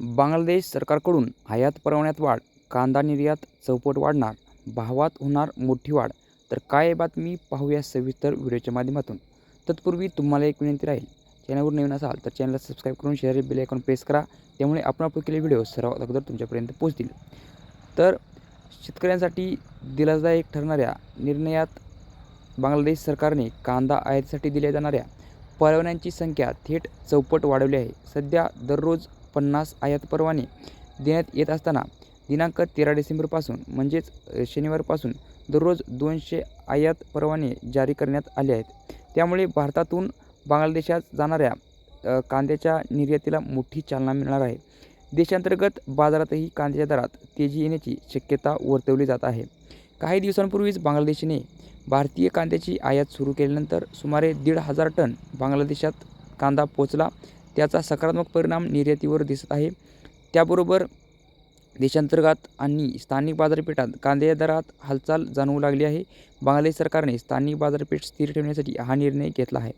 बांगलादेश सरकारकडून आयात परवान्यात वाढ कांदा निर्यात चौपट वाढणार भावात होणार मोठी वाढ. तर काय बातमी? पाहूया सविस्तर व्हिडिओच्या माध्यमातून. तत्पूर्वी तुम्हाला एक विनंती राहील. चॅनलवर नवीन असाल तर चॅनलला सबस्क्राईब करून शेअर बेल आयकॉन प्रेस करा. त्यामुळे आपण आपण केलेले व्हिडिओ सर्वात अगोदर तुमच्यापर्यंत पोहोचतील. तर शेतकऱ्यांसाठी दिलासादायक ठरणाऱ्या निर्णयात बांगलादेश सरकारने कांदा आयातीसाठी दिल्या जाणाऱ्या परवान्यांची संख्या थेट चौपट वाढवली आहे. सध्या दररोज पन्नास आयात परवाने देण्यात येत असताना दिनांक तेरा डिसेंबरपासून म्हणजेच शनिवारपासून दररोज दोनशे आयात परवाने जारी करण्यात आले आहेत. त्यामुळे भारतातून बांगलादेशात जाणाऱ्या कांद्याच्या निर्यातीला मोठी चालना मिळणार आहे. देशांतर्गत बाजारातही कांद्याच्या दरात तेजी येण्याची शक्यता वर्तवली जात आहे. काही दिवसांपूर्वीच बांगलादेशने भारतीय कांद्याची आयात सुरू केल्यानंतर सुमारे दीड हजार टन बांगलादेशात कांदा पोचला. त्याचा सकारात्मक परिणाम निर्यातीवर दिसत आहे. त्याबरोबर देशांतर्गत आणि स्थानिक बाजारपेठात कांद्या दरात हालचाल जाणवू लागली आहे. बांगलादेश सरकारने स्थानिक बाजारपेठ स्थिर ठेवण्यासाठी हा निर्णय घेतला आहे.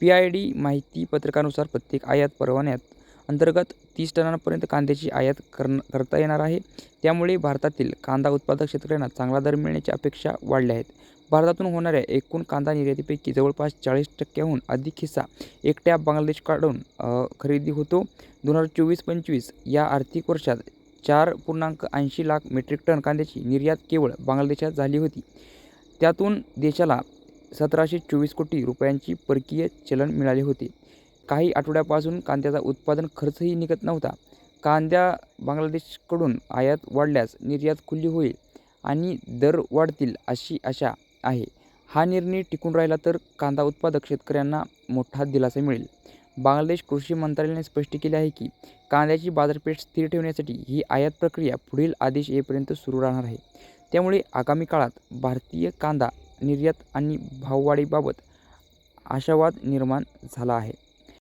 पी आय डी माहिती पत्रकानुसार प्रत्येक आयात परवान्यात अंतर्गत तीस टनांपर्यंत कांद्याची आयात करण करता येणार आहे. त्यामुळे भारतातील कांदा उत्पादक शेतकऱ्यांना चांगला दर मिळण्याच्या अपेक्षा वाढल्या आहेत. भारतातून होणाऱ्या एकूण कांदा निर्यातीपैकी जवळपास चाळीस टक्क्याहून अधिक हिस्सा एकट्या बांगलादेशकडून खरेदी होतो. दोन हजार चोवीस पंचवीस या आर्थिक वर्षात चार पूर्णांक ऐंशी लाख मेट्रिक टन कांद्याची निर्यात केवळ बांगलादेशात झाली होती. त्यातून देशाला सतराशे चोवीस कोटी रुपयांची परकीय चलन मिळाले होते. काही आठवड्यापासून कांद्याचा उत्पादन खर्चही निघत नव्हता. कांद्या बांगलादेशकडून आयात वाढल्यास निर्यात खुली होईल आणि दर वाढतील अशी आशा आहे. हा निर्णय टिकून राहिला तर कांदा उत्पादक शेतकऱ्यांना मोठा दिलासा मिळेल. बांगलादेश कृषी मंत्रालयाने स्पष्ट केले आहे की कांद्याची बाजारपेठ स्थिर ठेवण्यासाठी ही आयात प्रक्रिया पुढील आदेश येईपर्यंत सुरू राहणार आहे. त्यामुळे आगामी काळात भारतीय कांदा निर्यात आणि भाववाढीबाबत आशावाद निर्माण झाला आहे.